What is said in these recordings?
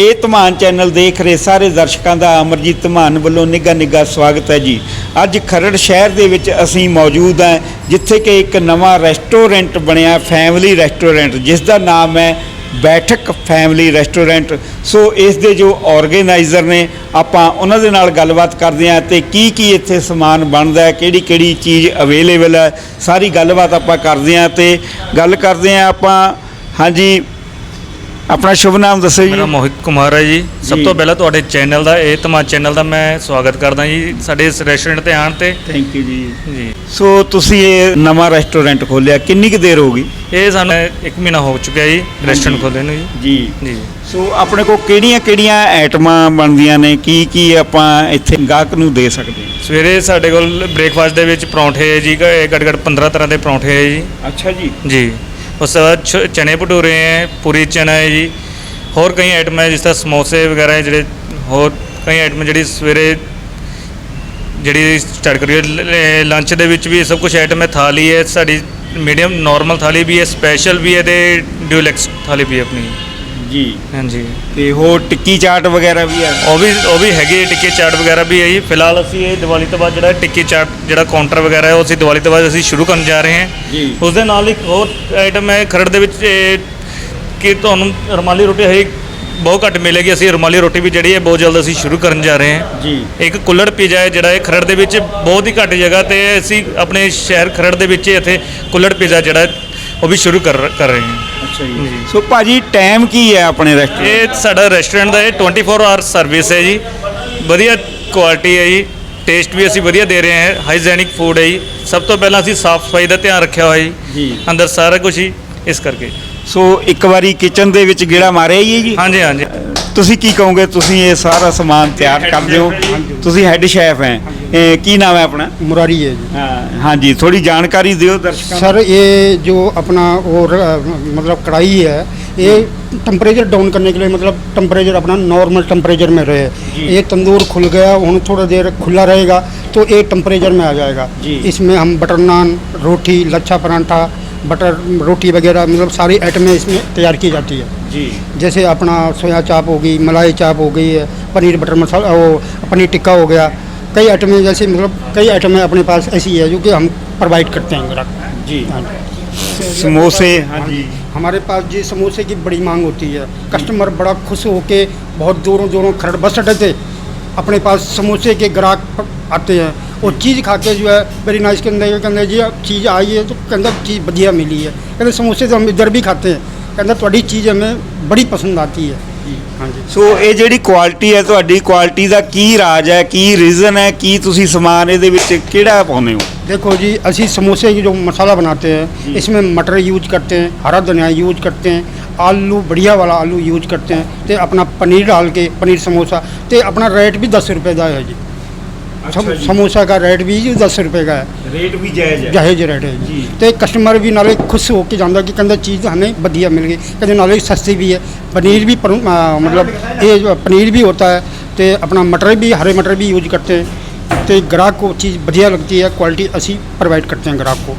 ਇਹ ਧਮਾਨ ਚੈਨਲ ਦੇਖ ਰਹੇ ਸਾਰੇ ਦਰਸ਼ਕਾਂ ਦਾ ਅਮਰਜੀਤ ਧਮਾਨ ਵੱਲੋਂ ਨਿੱਘਾ ਨਿੱਘਾ ਸਵਾਗਤ ਹੈ ਜੀ। ਅੱਜ ਖਰੜ ਸ਼ਹਿਰ ਦੇ ਵਿੱਚ ਅਸੀਂ ਮੌਜੂਦ ਹਾਂ, ਜਿੱਥੇ ਕਿ ਇੱਕ ਨਵਾਂ ਰੈਸਟੋਰੈਂਟ ਬਣਿਆ, ਫੈਮਿਲੀ ਰੈਸਟੋਰੈਂਟ ਜਿਸ ਦਾ ਨਾਮ ਹੈ ਬੈਠਕ ਫੈਮਿਲੀ ਰੈਸਟੋਰੈਂਟ। ਸੋ ਇਸ ਦੇ ਜੋ ਆਰਗੇਨਾਈਜ਼ਰ ਨੇ, ਆਪਾਂ ਉਹਨਾਂ ਦੇ ਨਾਲ ਗੱਲਬਾਤ ਕਰਦੇ ਹਾਂ ਤੇ ਕੀ ਕੀ ਇੱਥੇ ਸਮਾਨ ਬਣਦਾ ਹੈ, ਕਿਹੜੀ ਕਿਹੜੀ ਚੀਜ਼ ਅਵੇਲੇਬਲ ਹੈ, ਸਾਰੀ ਗੱਲਬਾਤ ਆਪਾਂ ਕਰਦੇ ਹਾਂ ਤੇ ਗੱਲ ਕਰਦੇ ਹਾਂ ਆਪਾਂ, ਹਾਂਜੀ ਆਪਣਾ ਸ਼ੁਭ ਨਾਮ ਦੱਸੋ ਜੀ। ਮੇਰਾ ਮੋਹਿਤ ਕੁਮਾਰ ਹੈ ਜੀ। ਸਭ। ਤੋਂ ਪਹਿਲਾਂ ਤੁਹਾਡੇ ਚੈਨਲ ਦਾ ਇਹ ਤਮਾ ਚੈਨਲ ਦਾ ਮੈਂ ਸਵਾਗਤ ਕਰਦਾ ਜੀ। ਸਾਡੇ ਇਸ ਰੈਸਟੋਰੈਂਟ ਤੇ ਆਉਣ ਤੇ। ਥੈਂਕ ਯੂ ਜੀ। ਜੀ। ਸੋ ਤੁਸੀਂ ਇਹ ਨਵਾਂ ਰੈਸਟੋਰੈਂਟ ਖੋਲਿਆ ਕਿੰਨੀ ਕੁ ਦੇਰ ਹੋ ਗਈ? ਇਹ ਸਾਨੂੰ 1 ਮਹੀਨਾ ਹੋ ਚੁੱਕਿਆ ਜੀ ਰੈਸਟੋਰੈਂਟ ਖੋਲ੍ਹੇ ਨੂੰ ਜੀ। ਜੀ। ਸੋ ਆਪਣੇ ਕੋਲ ਕਿਹੜੀਆਂ ਕਿਹੜੀਆਂ ਆਈਟਮਾਂ ਬਣਦੀਆਂ ਨੇ? ਕੀ ਕੀ ਆਪਾਂ ਇੱਥੇ ਗਾਹਕ ਨੂੰ ਦੇ ਸਕਦੇ ਹਾਂ? ਸਵੇਰੇ ਸਾਡੇ ਕੋਲ ਬ੍ਰੇਕਫਾਸਟ ਦੇ ਵਿੱਚ ਪਰੌਂਠੇ ਜੀ ਘੱਟ ਘੱਟ 15 ਤਰ੍ਹਾਂ ਦੇ ਪਰੌਂਠੇ ਹੈ ਜੀ। ਅੱਛਾ ਜੀ। ਜੀ। ਉਸ ਤੋਂ ਬਾਅਦ ਛ- ਚਨੇ ਭਟੂਰੇ ਹੈ, ਪੂਰੀ ਚਨਾ ਹੈ ਜੀ। ਹੋਰ ਕਈ ਆਈਟਮਾਂ ਹੈ, ਜਿਸ ਤਰ੍ਹਾਂ ਸਮੋਸੇ ਵਗੈਰਾ ਹੈ ਜਿਹੜੇ, ਹੋਰ ਕਈ ਆਈਟਮ ਜਿਹੜੀ ਸਵੇਰੇ ਜਿਹੜੀ ਸਟਾਰਟ ਕਰੀਏ ਲੰਚ ਦੇ ਵਿੱਚ ਵੀ ਸਭ ਕੁਝ ਆਈਟਮ ਹੈ, ਥਾਲੀ ਹੈ, ਸਾਡੀ ਮੀਡੀਅਮ ਨਾਰਮਲ ਥਾਲੀ ਵੀ ਹੈ ਸਪੈਸ਼ਲ ਵੀ ਹੈ ਤੇ ਡਿਊਲੈਕਸ ਥਾਲੀ ਵੀ ਹੈ ਆਪਣੀ। ਜੀ। ਹਾਂਜੀ। ਤੇ ਹੋਰ ਟਿੱਕੀ ਚਾਟ ਵਗੈਰਾ ਵੀ ਆ। ਉਹ ਵੀ ਉਹ ਵੀ ਹੈਗੀ ਟਿੱਕੀ ਚਾਟ ਵਗੈਰਾ ਵੀ ਹੈ ਜੀ। ਫਿਲਹਾਲ ਅਸੀਂ ਇਹ ਦੀਵਾਲੀ ਤੋਂ ਬਾਅਦ ਜਿਹੜਾ ਟਿੱਕੀ ਚਾਟ ਜਿਹੜਾ ਕਾਊਂਟਰ ਵਗੈਰਾ ਹੈ ਉਹ ਅਸੀਂ ਦੀਵਾਲੀ ਤੋਂ ਬਾਅਦ ਅਸੀਂ ਸ਼ੁਰੂ ਕਰਨ ਜਾ ਰਹੇ ਹਾਂ। ਜੀ। ਉਸ ਦੇ ਨਾਲ ਇੱਕ ਹੋਰ ਆਈਟਮ ਹੈ ਖਰੜ ਦੇ ਵਿੱਚ ਇਹ ਕਿ ਤੁਹਾਨੂੰ ਰੁਮਾਲੀ ਰੋਟੀ ਹੈ ਬਹੁਤ ਘੱਟ ਮਿਲੇਗੀ। ਅਸੀਂ ਰੁਮਾਲੀ ਰੋਟੀ ਵੀ ਜਿਹੜੀ ਹੈ ਬਹੁਤ ਜਲਦ ਅਸੀਂ ਸ਼ੁਰੂ ਕਰਨ ਜਾ ਰਹੇ ਹਾਂ। ਜੀ। ਇੱਕ ਕੁੱਲੜ ਪੀਜ਼ਾ ਹੈ ਜਿਹੜਾ ਇਹ ਖਰੜ ਦੇ ਵਿੱਚ ਬਹੁਤ ਹੀ ਘੱਟ ਜਗ੍ਹਾ ਤੇ ਅਸੀਂ ਆਪਣੇ ਸ਼ਹਿਰ ਖਰੜ ਦੇ ਵਿੱਚ ਇੱਥੇ ਕੁੱਲੜ ਪੀਜ਼ਾ ਜਿਹੜਾ ਉਹ ਵੀ ਸ਼ੁਰੂ ਕਰ ਕਰ ਰਹੇ ਹਾਂ। ਅੱਛਾ ਜੀ। ਸੋ ਭਾਜੀ ਟਾਈਮ ਕੀ ਹੈ ਆਪਣੇ ਰੈਸਟੋਰੈਂਟ ਇਹ ਸਾਡਾ ਰੈਸਟੋਰੈਂਟ ਦਾ ਇਹ 24 ਆਵਰ ਸਰਵਿਸ ਹੈ ਜੀ। ਵਧੀਆ ਕੁਆਲਿਟੀ ਹੈ ਜੀ। ਟੇਸਟ ਵੀ ਅਸੀਂ ਵਧੀਆ ਦੇ ਰਹੇ ਹਾਂ। ਹਾਈਜੈਨਿਕ ਫੂਡ ਹੈ ਜੀ। ਸਭ ਤੋਂ ਪਹਿਲਾਂ ਅਸੀਂ ਸਾਫ਼ ਸਫ਼ਾਈ ਦਾ ਧਿਆਨ ਰੱਖਿਆ ਹੋਇਆ ਜੀ। ਜੀ। ਅੰਦਰ ਸਾਰਾ ਕੁਝ ਹੀ ਇਸ ਕਰਕੇ। ਸੋ ਇੱਕ ਵਾਰੀ ਕਿਚਨ ਦੇ ਵਿੱਚ ਗੇੜਾ ਮਾਰਿਆ ਹੀ ਹੈ ਜੀ? ਹਾਂਜੀ ਹਾਂਜੀ। ਤੁਸੀਂ ਕੀ ਕਹੋਗੇ ਤੁਸੀਂ ਇਹ ਸਾਰਾ ਸਮਾਨ ਤਿਆਰ ਕਰਦੇ ਹੋ ਤੁਸੀਂ ਹੈੱਡ ਸ਼ੈਫ ਹੈ ਇਹ ਕੀ ਨਾਮ ਹੈ ਆਪਣਾ मुरारी है जी ਹਾਂ ਹਾਂਜੀ ਥੋੜੀ ਜਾਣਕਾਰੀ ਦਿਓ ਦਰਸ਼ਕਾਂ ਨੂੰ सर ये जो अपना वो र- मतलब कढ़ाई है ये टेम्परेचर डाउन करने के लिए मतलब टेम्परेचर अपना नॉर्मल टेम्परेचर में रहे ये तंदूर खुल गया हूँ थोड़ा देर खुला रहेगा तो ये टेम्परेचर में आ जाएगा जी। इसमें हम बटर नान रोटी लच्छा परांठा बटर रोटी वगैरह मतलब सारी आइटमें इसमें तैयार की जाती है। जी। जैसे अपना सोया चाप हो गई मलाई चाप हो गई है पनीर बटर मसाला वो पनीर टिक्का हो गया। कई आइटमें जैसे मतलब कई आइटमें अपने पास ऐसी है जो कि हम प्रोवाइड करते हैं। ग्राहक हाँ जी। समोसे हाँ जी। हमारे पास जी समोसे की बड़ी मांग होती है। कस्टमर बड़ा खुश होके बहुत जोरों जोरों खरड़ बस अटे थे। अपने पास समोसे के ग्राहक आते हैं। और चीज़ खा के जो है वेरी नाइस के अंदर के अंदर जी चीज़ आई है तो कहते चीज़ बढ़िया मिली है कहते समोसे तो हम इधर भी खाते हैं कहते थोड़ी चीज़ हमें बड़ी पसंद आती है हाँ जी ਸੋ ਇਹ ਜਿਹੜੀ ਕੁਆਲਿਟੀ ਹੈ ਤੁਹਾਡੀ ਕੁਆਲਿਟੀ ਦਾ ਕੀ ਰਾਜ ਹੈ ਕੀ ਰੀਜ਼ਨ ਹੈ ਕੀ ਤੁਸੀਂ ਸਮਾਨ ਇਹਦੇ ਵਿੱਚ ਕਿਹੜਾ ਪਾਉਂਦੇ ਹੋ देखो जी असी समोसे की जो मसाला बनाते हैं इसमें मटर यूज करते हैं हरा धनिया यूज करते हैं आलू बढ़िया वाला आलू यूज करते हैं तो अपना पनीर डाल के पनीर समोसा तो अपना रेट भी दस रुपये का है जी सम- समोसा का रेट भी जी दस रुपये का है ਰੇਟ ਵੀ ਜਾਇਜ਼ जहेज रेट है जी। जी तो कस्टमर भी नाले खुश होके जाता कि कहता चीज़ हमें बढ़िया मिल गई कहते नाले सस्ती भी है पनीर भी पर, आ, मतलब ये जो पनीर भी होता है तो अपना मटर भी हरे मटर भी यूज करते हैं तो ग्राहक को चीज़ बढ़िया लगती है क्वालिटी असी प्रोवाइड करते हैं ग्राहक को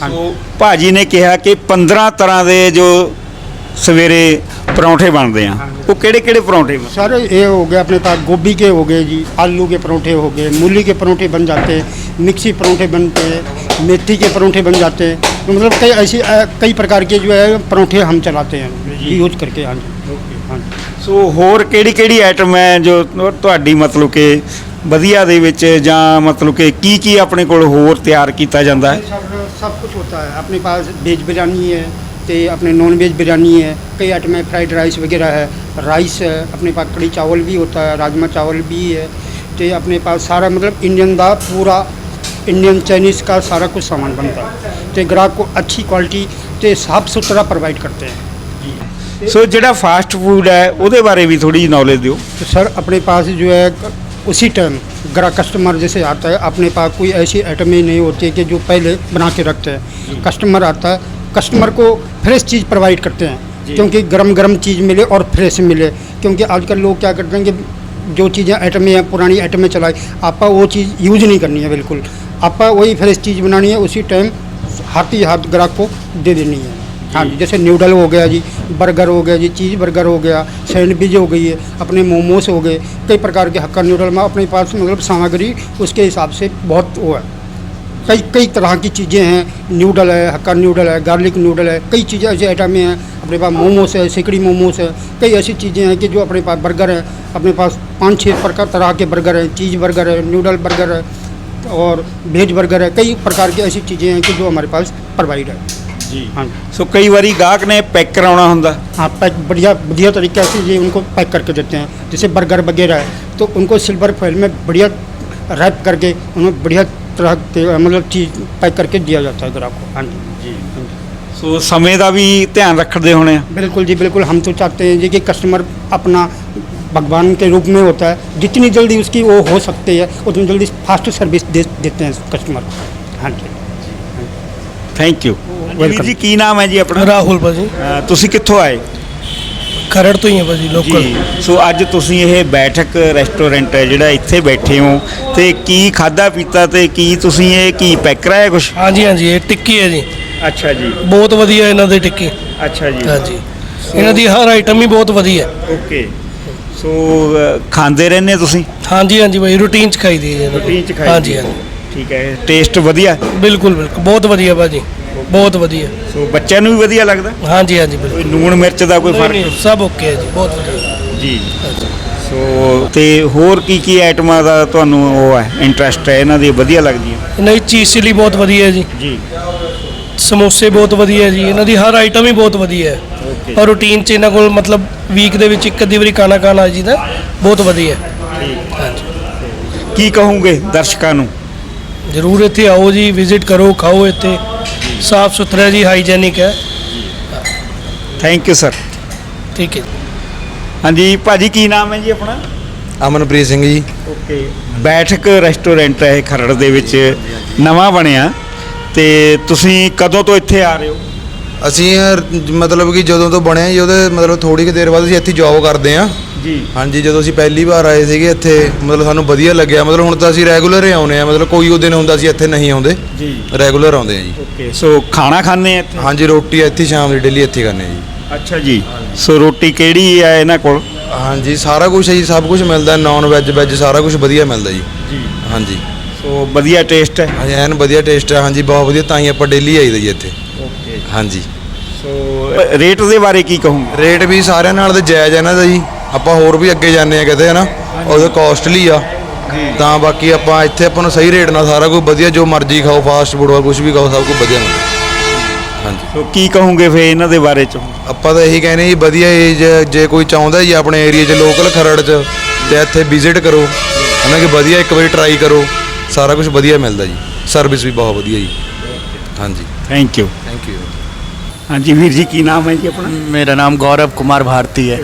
हाँ ਸੋ ਭਾਜੀ ਨੇ ਕਿਹਾ ਕਿ 15 ਤਰ੍ਹਾਂ ਦੇ ਜੋ ਸਵੇਰੇ ਪਰੌਂਠੇ ਬਣਦੇ ਆ ਉਹ ਕਿਹੜੇ ਕਿਹੜੇ ਪਰੌਂਠੇ सर ये हो गया अपने पास गोभी के हो गए जी आलू के परोठे हो गए मूली के परोठे बन जाते हैं मिक्सी परोठे बनते हैं मेथी के परोठे बन जाते हैं तो मतलब कई ऐसी अ, कई प्रकार के जो है परोठे हम चलाते हैं यूज करके हाँ जी हाँ जी ਸੋ ਹੋਰ ਕਿਹੜੀ ਕਿਹੜੀ ਆਈਟਮ ਹੈ ਜੋ ਤੁਹਾਡੀ ਮਤਲਬ ਕਿ ਵਧੀਆ ਦੇ ਵਿੱਚ ਜਾਂ ਮਤਲਬ ਕਿ ਕੀ ਕੀ ਆਪਣੇ ਕੋਲ ਹੋਰ ਤਿਆਰ ਕੀਤਾ ਜਾਂਦਾ ਹੈ सब सब कुछ होता है अपने पास वेज बिरयानी है तो अपने नॉन वेज बिरयानी है कई आइटम है फ्राइड राइस वगैरह है राइस है अपने पास कड़ी चावल भी होता है राजमा चावल भी है तो अपने पास सारा मतलब इंडियन का पूरा इंडियन चाइनीज़ का सारा कुछ सामान बनता है तो ग्राहक को अच्छी क्वालिटी तो साफ़ सुथरा प्रोवाइड करते हैं ਸੋ ਜਿਹੜਾ ਫਾਸਟ ਫੂਡ ਹੈ ਉਹਦੇ ਬਾਰੇ ਵੀ ਥੋੜੀ ਨੌਲੇਜ ਦਿਓ तो सर अपने पास जो है उसी टाइम ग्राहक कस्टमर जैसे आता है अपने पास कोई ऐसी आइटम ही नहीं होती है कि जो पहले बना के रखते हैं कस्टमर आता है कस्टमर को फ्रेश चीज़ प्रोवाइड करते हैं। क्योंकि गरम गरम चीज़ मिले और फ्रेश मिले। क्योंकि आजकल लोग क्या करते हैं कि जो चीज़ें आइटमें हैं पुरानी आइटमें चलाई आपा वो चीज़ यूज़ नहीं करनी है बिल्कुल। आपा वही फ्रेश चीज़ बनानी है उसी टाइम हाथ ही हाथ ग्राहक को दे देनी है। हाँ जी जैसे न्यूडल हो गया जी बर्गर हो गया जी चीज़ बर्गर हो गया सैंडविच हो गई है अपने मोमोस हो गए कई प्रकार के हक्का न्यूडल में अपने पास मतलब सामग्री उसके हिसाब से बहुत वो है। कई कई तरह की चीज़ें हैं न्यूडल है हक्का न्यूडल है गार्लिक न्यूडल है कई चीज़ें ऐसी आइटमें हैं अपने पास मोमोस है सिकड़ी मोमोस है कई ऐसी चीज़ें हैं कि जो अपने पास बर्गर है अपने पास पाँच छः प्रकार तरह के बर्गर हैं चीज़ बर्गर है न्यूडल बर्गर है और वेज बर्गर है कई प्रकार की ऐसी चीज़ें हैं कि जो हमारे पास प्रोवाइड है ਜੀ हाँ ਸੋ ਕਈ ਵਾਰੀ ਗਾਹਕ ਨੇ ਪੈਕ ਕਰਾਉਣਾ ਹੁੰਦਾ हाँ पैक बढ़िया बढ़िया तरीके से ये उनको पैक करके देते हैं जैसे बर्गर वगैरह है तो उनको सिल्वर फॉइल में बढ़िया रैप करके उन्हें बढ़िया तरह के मतलब चीज़ पैक करके दिया जाता है ग्राहक को हाँ जी ਜੀ हाँ जी ਸੋ ਸਮੇਂ ਦਾ ਵੀ ਧਿਆਨ ਰੱਖਦੇ ਹੋਣੇ ਆ बिल्कुल जी बिल्कुल हम तो चाहते हैं जी कि कस्टमर अपना भगवान के रूप में होता है जितनी जल्दी उसकी वो हो सकती है उतनी जल्दी फास्ट सर्विस दे देते हैं कस्टमर को हाँ जी ਥੈਂਕ ਯੂ ਵੀਰ ਜੀ ਕੀ ਨਾਮ ਹੈ ਜੀ ਆਪਣਾ ਰਾਹੁਲ ਭਾਜੀ ਅ, ਤੁਸੀਂ ਕਿੱਥੋਂ ਆਏ ਖਰੜ ਤੋਂ ਹੀ ਹੈ ਭਾਜੀ ਲੋਕਲ ਜੀ ਸੋ ਅੱਜ ਤੁਸੀਂ ਇਹ ਬੈਠਕ ਰੈਸਟੋਰੈਂਟ ਹੈ ਜਿਹੜਾ ਇੱਥੇ ਬੈਠੇ ਹੋ ਤੇ ਕੀ ਖਾਦਾ ਪੀਤਾ ਤੇ ਕੀ ਤੁਸੀਂ ਇਹ ਕੀ ਪੈਕ ਕਰਾਇਆ ਕੁਛ? ਹਾਂਜੀ ਹਾਂਜੀ ਇਹ ਟਿੱਕੀ ਹੈ ਜੀ। ਅੱਛਾ ਜੀ। ਬਹੁਤ ਵਧੀਆ ਇਹਨਾਂ ਦੀ ਟਿੱਕੀ। ਅੱਛਾ ਜੀ। ਹਾਂਜੀ। ਇਹਨਾਂ ਦੀ ਹਰ ਆਈਟਮ ਹੀ ਬਹੁਤ ਵਧੀਆ। ਹੈ। ਓਕੇ। ਸੋ ਅ, ਖਾਂਦੇ ਰਹਿੰਦੇ ਤੁਸੀਂ? ਹਾਂਜੀ ਹਾਂਜੀ ਭਾਈ ਰੂਟੀਨ ਚ ਖਾਈਦੀ ਹੈ ਇਹਨਾਂ ਦੀ। ਰੂਟੀਨ ਚ ਖਾਈ ਹਾਂਜੀ ਹੈ। ਹਾਂਜੀ ਠੀਕ ਹੈ ਟੇਸਟ ਵਧੀਆ? ਬਿਲਕੁਲ ਬਿਲਕੁਲ ਬਹੁਤ ਵਧੀਆ ਭਾਜੀ। ਬਹੁਤ ਵਧੀਆ। ਸੋ ਬੱਚਿਆਂ ਨੂੰ ਵੀ ਵਧੀਆ ਲੱਗਦਾ? ਹਾਂਜੀ ਹਾਂਜੀ ਬਿਲਕੁਲ। ਕੋਈ ਲੂਣ ਮਿਰਚ ਦਾ ਕੋਈ ਨਹੀਂ, ਫ਼ਰਕ? ਨਹੀਂ, ਸਭ ਓਕੇ ਹੈ ਜੀ ਬਹੁਤ ਵਧੀਆ। ਜੀ। ਸੋ ਤੇ ਹੋਰ ਕੀ ਕੀ ਆਈਟਮਾਂ ਦਾ ਤੁਹਾਨੂੰ ਉਹ ਹੈ ਇੰਟਰਸਟ ਹੈ ਇਹਨਾਂ ਦੀ ਵਧੀਆ ਲੱਗਦੀਆਂ ਇਹਨਾਂ ਦੀ ਚੀਜ਼ ਚਿੱਲੀ ਬਹੁਤ ਵਧੀਆ ਹੈ ਜੀ। ਜੀ। ਸਮੋਸੇ ਬਹੁਤ ਵਧੀਆ ਹੈ ਜੀ ਇਹਨਾਂ ਦੀ ਹਰ ਆਈਟਮ ਹੀ ਬਹੁਤ ਵਧੀਆ ਹੈ। ਓਕੇ ਔਰ ਰੂਟੀਨ ਚ ਇਹਨਾਂ ਕੋਲ ਮਤਲਬ ਵੀਕ ਦੇ ਵਿੱਚ ਇੱਕ ਅੱਧੀ ਵਾਰੀ ਖਾਣਾ ਖਾਣਾ ਜੀ ਦਾ ਬਹੁਤ ਵਧੀਆ ਹੈ। ਕੀ ਕਹੋਗੇ ਦਰਸ਼ਕਾਂ ਨੂੰ? ਜ਼ਰੂਰ ਇੱਥੇ ਆਓ ਜੀ ਵਿਜ਼ਿਟ ਕਰੋ ਖਾਓ ਇੱਥੇ। ਸਾਫ਼ ਸੁਥਰਾ ਜੀ ਹਾਈਜੈਨਿਕ ਹੈ। ਥੈਂਕ ਯੂ ਸਰ ਠੀਕ ਹੈ ਹਾਂਜੀ ਭਾਜੀ ਕੀ ਨਾਮ ਹੈ ਜੀ ਆਪਣਾ? ਅਮਨਪ੍ਰੀਤ ਸਿੰਘ ਜੀ। ਓਕੇ ਬੈਠਕ ਰੈਸਟੋਰੈਂਟ ਹੈ ਇਹ ਖਰੜ ਦੇ ਵਿੱਚ। ਨਵਾਂ ਬਣਿਆ। ਤੇ ਤੁਸੀਂ ਕਦੋਂ ਤੋਂ ਇੱਥੇ ਆ ਰਹੇ ਹੋ? ਅਸੀਂ ਮਤਲਬ ਕਿ ਜਦੋਂ ਤੋਂ ਬਣਿਆ ਜੀ ਉਹਦੇ ਮਤਲਬ ਥੋੜੀ ਕੁ ਦੇਰ ਬਾਅਦ ਅਸੀਂ ਇੱਥੇ ਜੌਬ ਕਰਦੇ ਹਾਂ। ਜੀ। ਹਾਂਜੀ ਜਦੋਂ ਅਸੀਂ ਪਹਿਲੀ ਵਾਰ ਆਏ ਸੀਗੇ ਇੱਥੇ ਮਤਲਬ ਸਾਨੂੰ ਵਧੀਆ ਲੱਗਿਆ। ਮਤਲਬ ਹੁਣ ਤਾਂ ਅਸੀਂ ਰੈਗੂਲਰ ਹੀ ਆਉਨੇ ਆ ਮਤਲਬ ਕੋਈ ਉਹ ਦਿਨ ਹੁੰਦਾ ਅਸੀਂ ਇੱਥੇ ਨਹੀਂ ਆਉਂਦੇ। ਜੀ। ਰੈਗੂਲਰ ਆਉਂਦੇ ਆ ਜੀ। ਓਕੇ ਸੋ ਖਾਣਾ ਖਾਂਦੇ ਆ ਇੱਥੇ? ਹਾਂਜੀ ਰੋਟੀ ਇੱਥੇ ਸ਼ਾਮ ਦੀ ਡੇਲੀ ਇੱਥੇ ਕਰਨੇ ਜੀ। ਅੱਛਾ ਜੀ। ਸੋ ਰੋਟੀ ਕਿਹੜੀ ਹੈ ਇਹਨਾਂ ਕੋਲ? ਹਾਂਜੀ ਸਾਰਾ ਕੁਝ ਹੈ ਜੀ ਸਭ ਕੁਝ ਮਿਲਦਾ। ਨਾਨ ਵੈਜ ਵੈਜ ਸਾਰਾ ਕੁਝ ਵਧੀਆ ਮਿਲਦਾ ਜੀ। ਜੀ। ਹਾਂਜੀ। ਸੋ ਵਧੀਆ ਟੇਸਟ ਹੈ? ਹਾਂਜੀ ਐਨ ਵਧੀਆ ਟੇਸਟ ਹੈ। ਹਾਂਜੀ ਬਹੁਤ ਵਧੀਆ। ਤਾਂ ਹੀ ਆਪਾਂ ਡੇਲੀ ਆਈਦਾ ਜੀ ਇੱਥੇ। ਓਕੇ ਹਾਂਜੀ। ਸੋ ਰੇਟ ਦੇ ਬਾਰੇ ਕੀ ਕਹੋਗੇ? ਰੇਟ ਵੀ ਸਾਰਿਆਂ ਨਾਲ ਤੇ ਜਾਇਜ਼ ਹੈ ਦਾ ਜੀ। ਆਪਾਂ ਹੋਰ ਵੀ ਅੱਗੇ ਜਾਂਦੇ ਆ ਕਿਤੇ ਹਨਾ? ਉਹਦੇ ਕਾਸਟਲੀ ਆ। ਤਾਂ ਬਾਕੀ ਆਪਾਂ ਇੱਥੇ ਆਪਾਂ ਨੂੰ ਸਹੀ ਰੇਟ ਨਾਲ ਸਾਰਾ ਕੁਝ ਵਧੀਆ ਜੋ ਮਰਜ਼ੀ ਖਾਓ ਫਾਸਟ ਫੂਡ ਵਾ ਕੁਝ ਵੀ ਖਾਓ ਸਭ ਕੁਝ ਵਧੀਆ ਮਿਲਦਾ। ਹਾਂਜੀ। ਸੋ ਕੀ ਕਹੋਗੇ ਫੇ ਇਹਨਾਂ ਦੇ ਬਾਰੇ ਚ? ਆਪਾਂ ਤਾਂ ਇਹੀ ਕਹਿੰਦੇ ਜੀ ਵਧੀਆ ਇਹ ਜੇ- ਜੇ ਕੋਈ ਚਾਹੁੰਦਾ ਜੀ ਆਪਣੇ ਏਰੀਆ 'ਚ ਲੋਕਲ ਖਰੜ 'ਚ ਤੇ ਇੱਥੇ ਵਿਜ਼ਿਟ ਕਰੋ। ਹਨਾ ਕਿ ਵਧੀਆ ਇੱਕ ਵਾਰੀ ਟਰਾਈ ਕਰੋ। ਸਾਰਾ ਕੁਝ ਵਧੀਆ ਮਿਲਦਾ ਜੀ। ਸਰਵਿਸ ਵੀ ਬਹੁਤ ਵਧੀਆ ਜੀ। ਹਾਂਜੀ। ਥੈਂਕ ਯੂ ਥੈਂਕ ਯੂ ਹਾਂਜੀ ਵੀਰ ਜੀ ਕੀ ਨਾਮ ਹੈ ਜੀ ਆਪਣਾ? ਮੇਰਾ ਨਾਮ ਗੌਰਵ ਕੁਮਾਰ ਭਾਰਤੀ ਹੈ।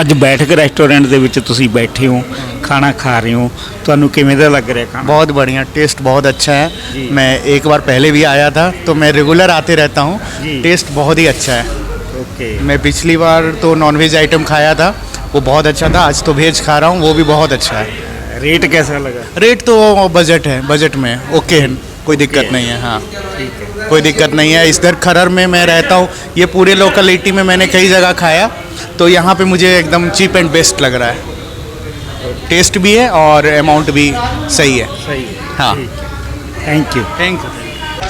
ਅੱਜ ਬੈਠਕ ਰੈਸਟੋਰੈਂਟ ਦੇ ਵਿੱਚ ਤੁਸੀਂ ਬੈਠੇ ਹੋ ਖਾਣਾ ਖਾ ਰਹੇ ਹੋ ਤੁਹਾਨੂੰ ਕਿਵੇਂ ਦਾ ਲੱਗ ਰਿਹਾ ਖਾਣਾ बहुत बढ़िया टेस्ट बहुत अच्छा है मैं एक बार पहले भी आया था तो मैं रेगुलर आते रहता हूँ जी। टेस्ट बहुत ही अच्छा है ਓਕੇ मैं पिछली बार तो नॉनवेज आइटम खाया था वो बहुत अच्छा था आज तो वेज खा रहा हूँ वो भी बहुत अच्छा है ਰੇਟ कैसा लगा रेट तो बजट है बजट में ओके है कोई दिक्कत नहीं है हाँ कोई दिक्कत नहीं है इधर खरर में मैं रहता हूँ ये पूरे लोकलिटी में मैंने कई जगह खाया तो यहाँ पे मुझे एकदम चीप एंड बेस्ट लग रहा है टेस्ट भी है और अमाउंट भी सही है ਸਹੀ हाँ thank you thank you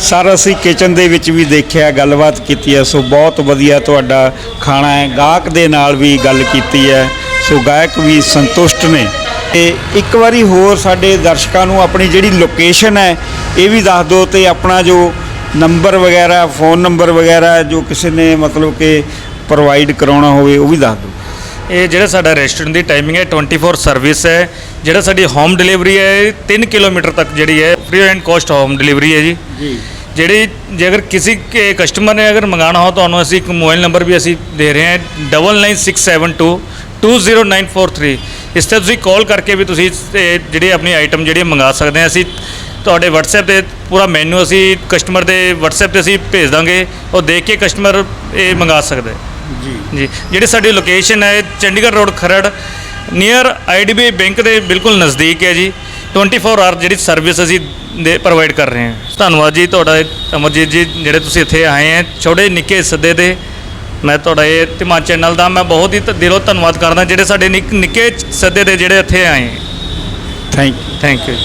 sir ਅਸੀਂ ਕਿਚਨ ਦੇ ਵਿੱਚ ਵੀ ਦੇਖਿਆ ਗੱਲਬਾਤ ਕੀਤੀ ਹੈ ਸੋ ਬਹੁਤ ਵਧੀਆ ਤੁਹਾਡਾ ਖਾਣਾ ਹੈ ਗਾਹਕ ਦੇ ਨਾਲ ਵੀ ਗੱਲ ਕੀਤੀ ਹੈ ਸੋ ਗਾਹਕ ਵੀ ਸੰਤੁਸ਼ਟ ਨੇ ਤੇ ਇੱਕ ਵਾਰੀ ਹੋਰ ਸਾਡੇ ਦਰਸ਼ਕਾਂ ਨੂੰ ਆਪਣੀ ਜਿਹੜੀ ਲੋਕੇਸ਼ਨ ਹੈ ਇਹ ਵੀ ਦੱਸ ਦਿਓ ਤੇ ਆਪਣਾ ਜੋ ਨੰਬਰ ਵਗੈਰਾ ਫੋਨ ਨੰਬਰ ਵਗੈਰਾ ਜੋ ਕਿਸੇ ਨੇ ਮਤਲਬ ਕਿ ਪ੍ਰੋਵਾਈਡ ਕਰਾਉਣਾ ਹੋਵੇ ਉਹ ਵੀ ਦੱਸ ਦਿਓ। ਇਹ ਜਿਹੜਾ ਸਾਡਾ ਰੈਸਟੋਰੈਂਟ ਦੀ ਟਾਈਮਿੰਗ ਹੈ 24 ਸਰਵਿਸ ਹੈ। ਜਿਹੜਾ ਸਾਡੀ ਹੋਮ ਡਿਲੀਵਰੀ ਹੈ 3 ਕਿਲੋਮੀਟਰ ਤੱਕ ਜਿਹੜੀ ਹੈ free and cost home delivery ਹੈ ਜੀ। ਜੀ। ਜਿਹੜੀ ਜੇ ਅਗਰ ਕਿਸੇ ਕੇ ਕਸਟਮਰ ਨੇ ਅਗਰ ਮੰਗਾਣਾ ਹੋ ਤੁਹਾਨੂੰ ਅਸੀਂ ਇੱਕ ਮੋਬਾਈਲ ਨੰਬਰ ਵੀ ਅਸੀਂ ਦੇ ਰਹੇ ਹਾਂ 99672 20943 ਇਸ ਤੇ ਤੁਸੀਂ ਕਾਲ ਕਰਕੇ ਵੀ ਤੁਸੀਂ ਇਹ ਜਿਹੜੀ ਆਪਣੀ ਆਈਟਮ ਜਿਹੜੀ ਮੰਗਾ ਸਕਦੇ ਆ ਅਸੀਂ ਤੁਹਾਡੇ WhatsApp ਤੇ ਪੂਰਾ ਮੈਨੂ ਅਸੀਂ ਕਸਟਮਰ ਦੇ WhatsApp ਤੇ ਅਸੀਂ ਭੇਜ ਦਾਂਗੇ। ਉਹ ਦੇਖ ਕੇ ਕਸਟਮਰ ਇਹ ਮੰਗਾ ਸਕਦਾ। ਹੈ ਜੀ। ਜੀ। ਜਿਹੜੀ ਸਾਡੀ ਲੋਕੇਸ਼ਨ ਹੈ Chandigarh road Kharar near IDBI bank ਦੇ ਬਿਲਕੁਲ ਨਜ਼ਦੀਕ ਹੈ ਜੀ। 24 ਆਵਰ ਜਿਹੜੀ ਸਰਵਿਸ ਅਸੀਂ ਦੇ ਪ੍ਰੋਵਾਈਡ ਕਰ ਰਹੇ ਹਾਂ। ਧੰਨਵਾਦ ਜੀ ਤੁਹਾਡਾ ਅਮਰਜੀਤ ਜੀ ਜਿਹੜੇ ਤੁਸੀਂ ਇੱਥੇ ਆਏ ਹੈ ਛੋਟੇ ਨਿੱਕੇ ਸੱਦੇ ਦੇ। ਮੈਂ ਤੁਹਾਡਾ ਇਹ ਧੀਮਾਨ ਚੈਨਲ ਦਾ ਮੈਂ ਬਹੁਤ ਹੀ ਤ- ਦਿਲੋਂ ਧੰਨਵਾਦ ਕਰਦਾ ਜਿਹੜੇ ਸਾਡੇ ਨਿੱਕ- ਨਿੱਕੇ ਸੱਦੇ ਦੇ ਜਿਹੜੇ ਇੱਥੇ ਆਏ। Thank thank you